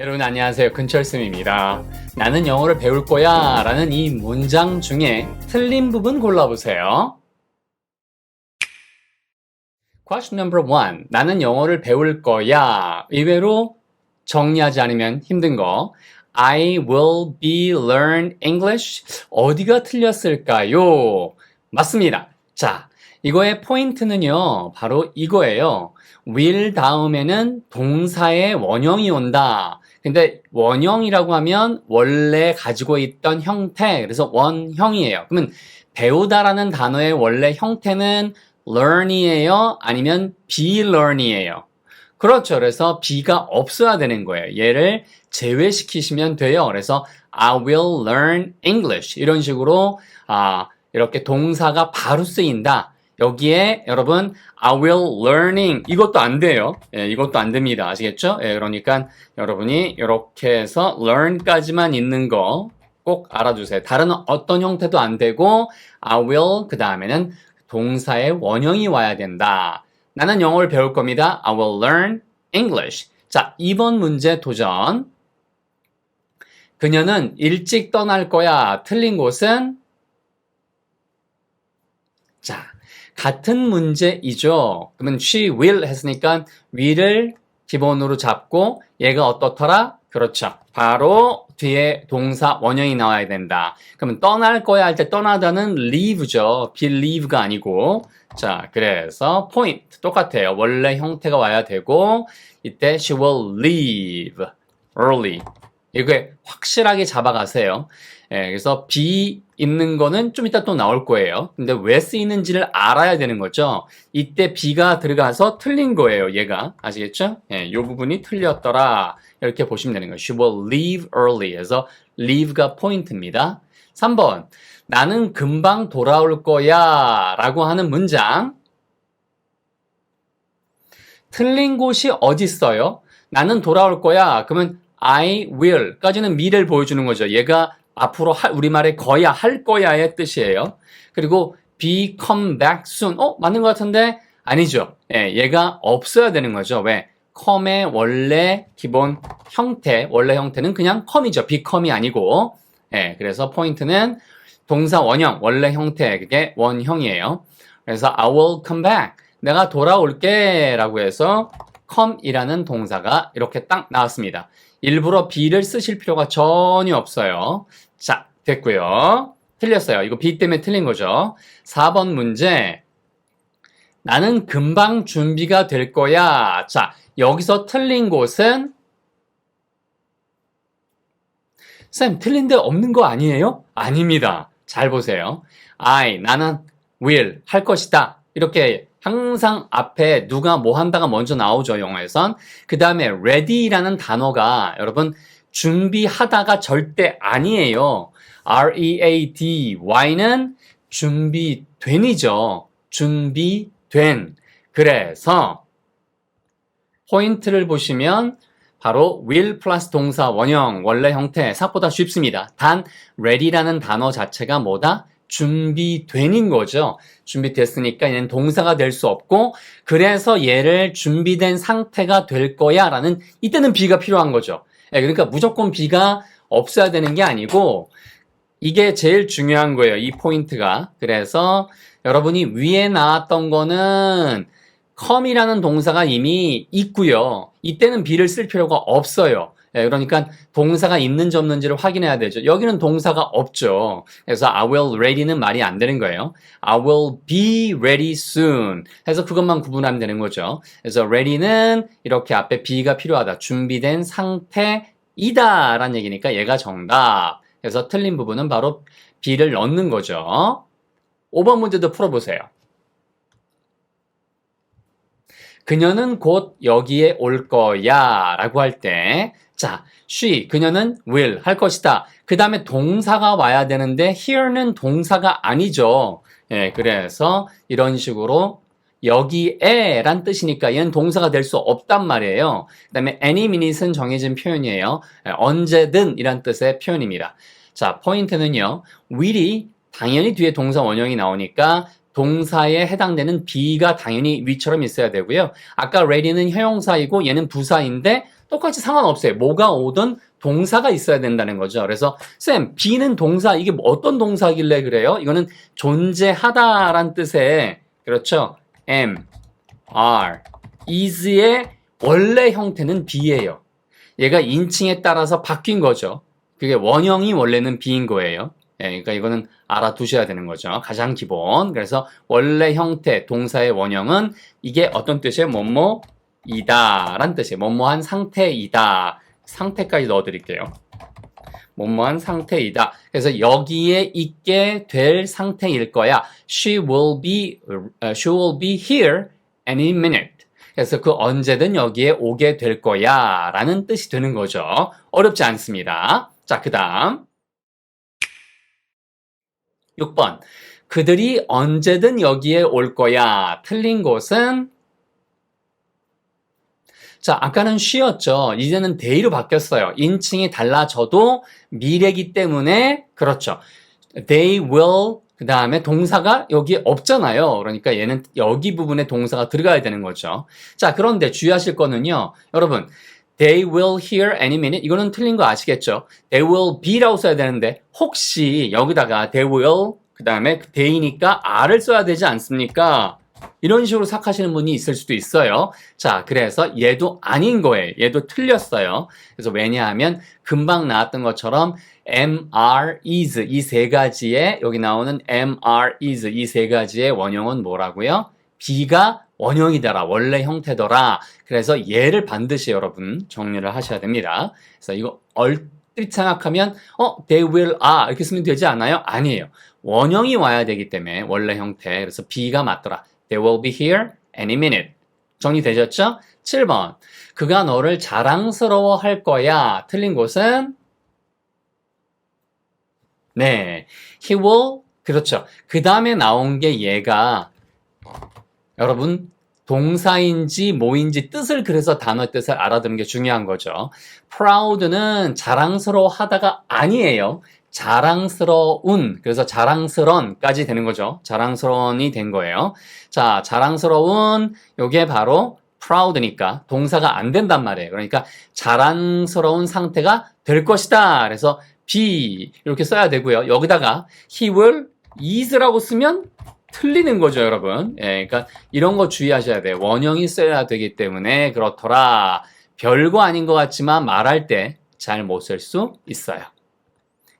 여러분 안녕하세요. 근철쌤입니다. 나는 영어를 배울 거야 라는 이 문장 중에 틀린 부분 골라보세요. Question number one. 나는 영어를 배울 거야. 의외로 정리하지 않으면 힘든 거. I will be learn English. 어디가 틀렸을까요? 맞습니다. 자, 이거의 포인트는요, 바로 이거예요. will 다음에는 동사의 원형이 온다. 근데 원형이라고 하면 원래 가지고 있던 형태, 그래서 원형이에요. 그러면 배우다라는 단어의 원래 형태는 learn이에요? 아니면 be learn이에요? 그렇죠. 그래서 be가 없어야 되는 거예요. 얘를 제외시키시면 돼요. 그래서 I will learn English. 이런 식으로, 아, 이렇게 동사가 바로 쓰인다. 여기에 여러분 I will learning 이것도 안 돼요. 예, 이것도 안 됩니다. 아시겠죠? 예, 그러니까 여러분이 이렇게 해서 learn까지만 있는 거 꼭 알아두세요. 다른 어떤 형태도 안 되고 I will 그 다음에는 동사의 원형이 와야 된다. 나는 영어를 배울 겁니다. I will learn English. 자, 2번 문제 도전. 그녀는 일찍 떠날 거야. 틀린 곳은 자, 같은 문제이죠. 그러면 she will 했으니까 will을 기본으로 잡고 얘가 어떻더라? 그렇죠. 바로 뒤에 동사 원형이 나와야 된다. 그러면 떠날 거야 할 때 떠나다는 leave죠. believe가 아니고. 자, 그래서 point 똑같아요. 원래 형태가 와야 되고 이때 she will leave early. 이게 확실하게 잡아가세요. 예, 그래서 be 있는 거는 좀 이따 또 나올 거예요. 근데 왜 쓰이는지를 알아야 되는 거죠. 이때 be가 들어가서 틀린 거예요, 얘가. 아시겠죠? 예, 이 부분이 틀렸더라. 이렇게 보시면 되는 거예요. She will leave early. 해서 leave가 포인트입니다. 3번. 나는 금방 돌아올 거야. 라고 하는 문장. 틀린 곳이 어디 있어요? 나는 돌아올 거야. 그러면 I will 까지는 미래를 보여주는 거죠. 얘가 앞으로 할, 우리말에 거야, 할 거야의 뜻이에요. 그리고 be come back soon. 어? 맞는 것 같은데? 아니죠. 예, 얘가 없어야 되는 거죠. 왜? come의 원래 기본 형태, 원래 형태는 그냥 come이죠. become이 아니고. 예, 그래서 포인트는 동사 원형, 원래 형태, 그게 원형이에요. 그래서 I will come back. 내가 돌아올게 라고 해서 come이라는 동사가 이렇게 딱 나왔습니다. 일부러 be를 쓰실 필요가 전혀 없어요. 자, 됐고요. 틀렸어요. 이거 be 때문에 틀린 거죠. 4번 문제. 나는 금방 준비가 될 거야. 자, 여기서 틀린 곳은 쌤, 틀린 데 없는 거 아니에요? 아닙니다. 잘 보세요. I, 나는 will, 할 것이다. 이렇게 항상 앞에 누가 뭐 한다가 먼저 나오죠, 영어에선. 그 다음에 ready라는 단어가 여러분 준비하다가 절대 아니에요. R-E-A-D-Y는 준비된이죠. 준비된. 그래서 포인트를 보시면 바로 will 플러스 동사 원형 원래 형태 생각보다 쉽습니다. 단 ready라는 단어 자체가 뭐다? 준비된인 거죠. 준비됐으니까 얘는 동사가 될 수 없고 그래서 얘를 준비된 상태가 될 거야 라는 이때는 be가 필요한 거죠. 예, 그러니까 무조건 be가 없어야 되는 게 아니고 이게 제일 중요한 거예요. 이 포인트가. 그래서 여러분이 위에 나왔던 거는 come이라는 동사가 이미 있고요. 이때는 be를 쓸 필요가 없어요. 예, 그러니까 동사가 있는지 없는지를 확인해야 되죠. 여기는 동사가 없죠. 그래서 I will ready는 말이 안 되는 거예요. I will be ready soon. 해서 그것만 구분하면 되는 거죠. 그래서 ready는 이렇게 앞에 be가 필요하다. 준비된 상태이다. 라는 얘기니까 얘가 정답. 그래서 틀린 부분은 바로 be를 넣는 거죠. 5번 문제도 풀어보세요. 그녀는 곧 여기에 올 거야 라고 할 때, 자, she, 그녀는 will 할 것이다. 그 다음에 동사가 와야 되는데, here는 동사가 아니죠. 예, 그래서 이런 식으로 여기에 란 뜻이니까 얘는 동사가 될 수 없단 말이에요. 그 다음에 any minute은 정해진 표현이에요. 예, 언제든 이란 뜻의 표현입니다. 자, 포인트는요, will이 당연히 뒤에 동사 원형이 나오니까 동사에 해당되는 be가 당연히 위처럼 있어야 되고요. 아까 ready는 형용사이고 얘는 부사인데 똑같이 상관없어요. 뭐가 오든 동사가 있어야 된다는 거죠. 그래서 쌤, be는 동사 이게 뭐 어떤 동사길래 그래요? 이거는 존재하다란 뜻의 그렇죠. am, are, is의 원래 형태는 be예요. 얘가 인칭에 따라서 바뀐 거죠. 그게 원형이 원래는 be인 거예요. 예, 그러니까 이거는 알아두셔야 되는 거죠. 가장 기본. 그래서 원래 형태, 동사의 원형은 이게 어떤 뜻이에요? 뭐뭐 이다 라는 뜻이에요. 뭐뭐한 상태이다. 상태까지 넣어드릴게요. 뭐뭐한 상태이다. 그래서 여기에 있게 될 상태일 거야. She will be, uh, she will be here any minute. 그래서 그 언제든 여기에 오게 될 거야 라는 뜻이 되는 거죠. 어렵지 않습니다. 자, 그 다음. 6번. 그들이 언제든 여기에 올 거야. 틀린 곳은 자, 아까는 she였죠. 이제는 they로 바뀌었어요. 인칭이 달라져도 미래기 때문에 그렇죠. They will 그 다음에 동사가 여기 없잖아요. 그러니까 얘는 여기 부분에 동사가 들어가야 되는 거죠. 자, 그런데 주의하실 거는요. 여러분, They will hear any minute. 이거는 틀린 거 아시겠죠? They will be라고 써야 되는데 혹시 여기다가 they will 그 다음에 they니까 are를 써야 되지 않습니까? 이런 식으로 생각하시는 분이 있을 수도 있어요. 자, 그래서 얘도 아닌 거예요. 얘도 틀렸어요. 그래서 왜냐하면 금방 나왔던 것처럼 MR is 이 세 가지의 여기 나오는 MR is 이 세 가지의 원형은 뭐라고요? B가 원형이더라. 원래 형태더라. 그래서 얘를 반드시 여러분 정리를 하셔야 됩니다. 그래서 이거 얼핏 생각하면 어, they will are 이렇게 쓰면 되지 않아요? 아니에요. 원형이 와야 되기 때문에 원래 형태. 그래서 B가 맞더라. They will be here any minute. 정리되셨죠? 7번. 그가 너를 자랑스러워 할 거야. 틀린 곳은 네. He will 그렇죠. 그 다음에 나온 게 얘가 여러분 동사인지 뭐인지 뜻을 그래서 단어 뜻을 알아두는 게 중요한 거죠. proud는 자랑스러워 하다가 아니에요. 자랑스러운 그래서 자랑스런까지 되는 거죠. 자랑스러운이 된 거예요. 자, 자랑스러운 요게 바로 proud니까 동사가 안 된단 말이에요. 그러니까 자랑스러운 상태가 될 것이다. 그래서 be 이렇게 써야 되고요. 여기다가 he will is라고 쓰면 틀리는 거죠, 여러분. 예, 그러니까 이런 거 주의하셔야 돼요. 원형이 써야 되기 때문에 그렇더라. 별거 아닌 것 같지만 말할 때 잘 못 쓸 수 있어요.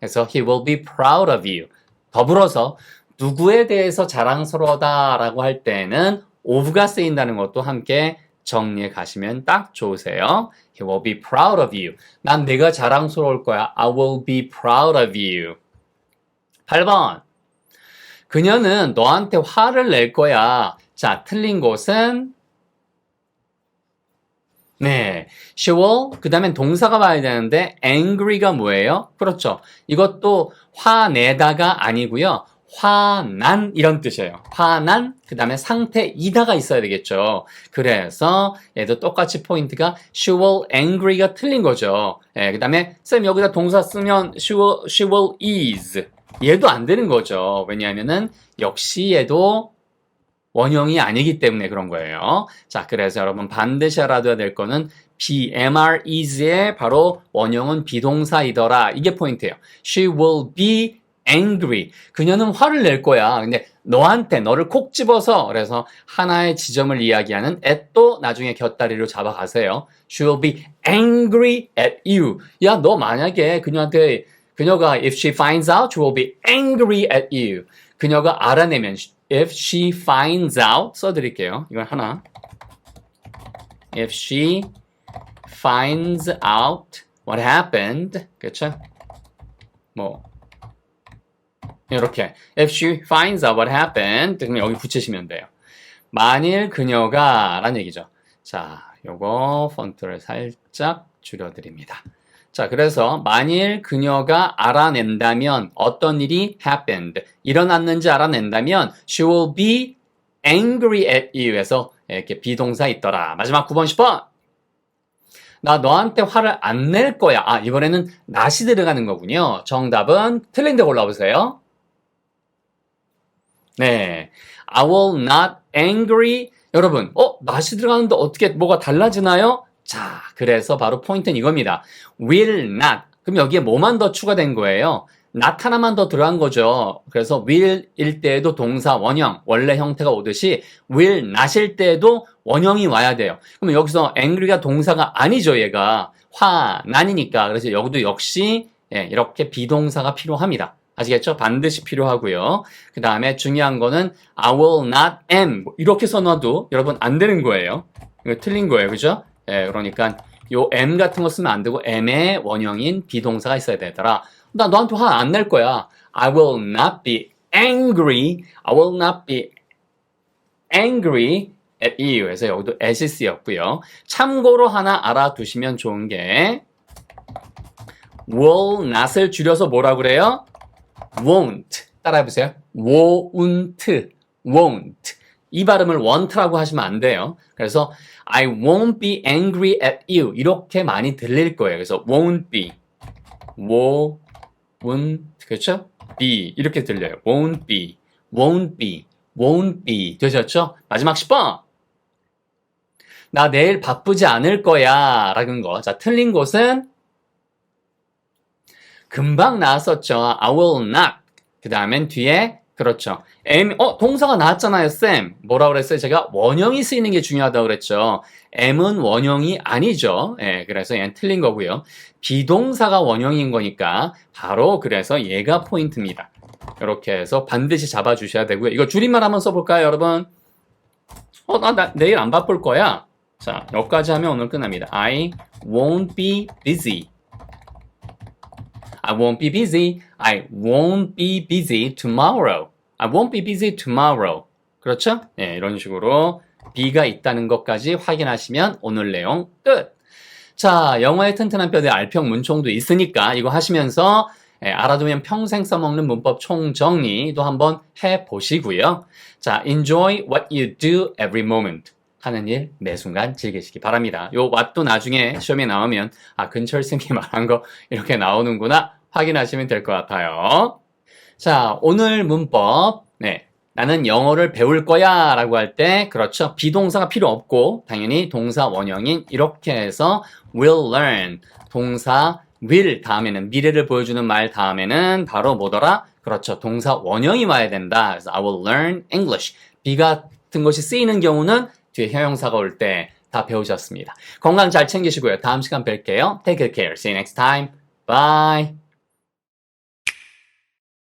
그래서 he will be proud of you. 더불어서 누구에 대해서 자랑스러워다라고 할 때는 of가 쓰인다는 것도 함께 정리해 가시면 딱 좋으세요. He will be proud of you. 난 내가 자랑스러울 거야. I will be proud of you. 8번. 그녀는 너한테 화를 낼 거야. 자, 틀린 곳은 네, she will 그 다음엔 동사가 봐야 되는데 angry가 뭐예요? 그렇죠. 이것도 화내다가 아니고요. 화난 이런 뜻이에요. 화난 그 다음에 상태 이다가 있어야 되겠죠. 그래서 얘도 똑같이 포인트가 she will angry가 틀린 거죠. 예, 그 다음에 쌤 여기다 동사 쓰면 she will, she will ease 얘도 안 되는 거죠. 왜냐하면은 역시 얘도 원형이 아니기 때문에 그런 거예요. 자, 그래서 여러분 반드시 알아둬야 될 거는 be, mr, is의 바로 원형은 비동사이더라. 이게 포인트예요. She will be angry. 그녀는 화를 낼 거야. 근데 너한테 너를 콕 집어서 그래서 하나의 지점을 이야기하는 at도 나중에 곁다리로 잡아가세요. She will be angry at you. 야, 너 만약에 그녀한테 그녀가 if she finds out, she will be angry at you. 그녀가 알아내면 if she finds out 써드릴게요. 이건 하나. If she finds out what happened, 그렇죠? 뭐 이렇게 if she finds out what happened, 그럼 여기 붙이시면 돼요. 만일 그녀가 라는 얘기죠. 자, 요거 폰트를 살짝 줄여드립니다. 자, 그래서 만일 그녀가 알아낸다면 어떤 일이 happened, 일어났는지 알아낸다면 she will be angry at you에서 이렇게 비동사 있더라. 마지막 9번, 10번. 나 너한테 화를 안 낼 거야. 아, 이번에는 not이 들어가는 거군요. 정답은 틀린 데 골라보세요. 네. I will not angry. 여러분, 어, not이 들어가는데 어떻게 뭐가 달라지나요? 자, 그래서 바로 포인트는 이겁니다. will not. 그럼 여기에 뭐만 더 추가된 거예요? not 하나만 더 들어간 거죠. 그래서 will일 때에도 동사 원형, 원래 형태가 오듯이 will not일 때에도 원형이 와야 돼요. 그러면 여기서 angry가 동사가 아니죠, 얘가. 화, 난이니까. 그래서 여기도 역시 예, 이렇게 비동사가 필요합니다. 아시겠죠? 반드시 필요하고요. 그 다음에 중요한 거는 I will not am 이렇게 써놔도 여러분 안 되는 거예요. 이거 틀린 거예요, 그죠? 예, 그러니까 요 am 같은 거 쓰면 안 되고 am의 원형인 비동사가 있어야 되더라. 나 너한테 화 안 낼 거야. I will not be angry. I will not be angry at you. 그래서 여기도 at이 쓰였고요. 참고로 하나 알아두시면 좋은 게 will not을 줄여서 뭐라 그래요? won't. 따라해보세요. won't. won't. 이 발음을 want라고 하시면 안 돼요. 그래서 I won't be angry at you. 이렇게 많이 들릴 거예요. 그래서 won't be. won't. 그렇죠? be. 이렇게 들려요. won't be. won't be. won't be. 되셨죠? 마지막 10번. 나 내일 바쁘지 않을 거야. 라는 거. 자, 틀린 곳은 금방 나왔었죠. I will not. 그 다음엔 뒤에 그렇죠. M, 어, 동사가 나왔잖아요, 쌤. 뭐라 그랬어요? 제가 원형이 쓰이는 게 중요하다고 그랬죠. M은 원형이 아니죠. 예, 그래서 얘는 틀린 거고요. 비동사가 원형인 거니까 바로 그래서 얘가 포인트입니다. 이렇게 해서 반드시 잡아주셔야 되고요. 이거 줄임말 한번 써볼까요, 여러분? 어, 나, 나 내일 안 바쁠 거야. 자, 여기까지 하면 오늘 끝납니다. I won't be busy. I won't be busy. I won't be busy tomorrow. I won't be busy tomorrow. 그렇죠? 네, 이런 식으로 be가 있다는 것까지 확인하시면 오늘 내용 끝. 자, 영어의 튼튼한 뼈대 알평 문총도 있으니까 이거 하시면서 예, 알아두면 평생 써먹는 문법 총정리도 한번 해보시고요. 자, enjoy what you do every moment. 하는 일 매 순간 즐기시기 바랍니다. 요 what도 나중에 시험에 나오면 아 근철 쌤이 말한 거 이렇게 나오는구나 확인하시면 될 것 같아요. 자 오늘 문법 네 나는 영어를 배울 거야 라고 할 때 그렇죠 비동사가 필요 없고 당연히 동사 원형인 이렇게 해서 will learn 동사 will 다음에는 미래를 보여주는 말 다음에는 바로 뭐더라 그렇죠 동사 원형이 와야 된다 그래서 I will learn English B 같은 것이 쓰이는 경우는 뒤에 형용사가 올 때 다 배우셨습니다. 건강 잘 챙기시고요. 다음 시간 뵐게요. Take care. See you next time. Bye.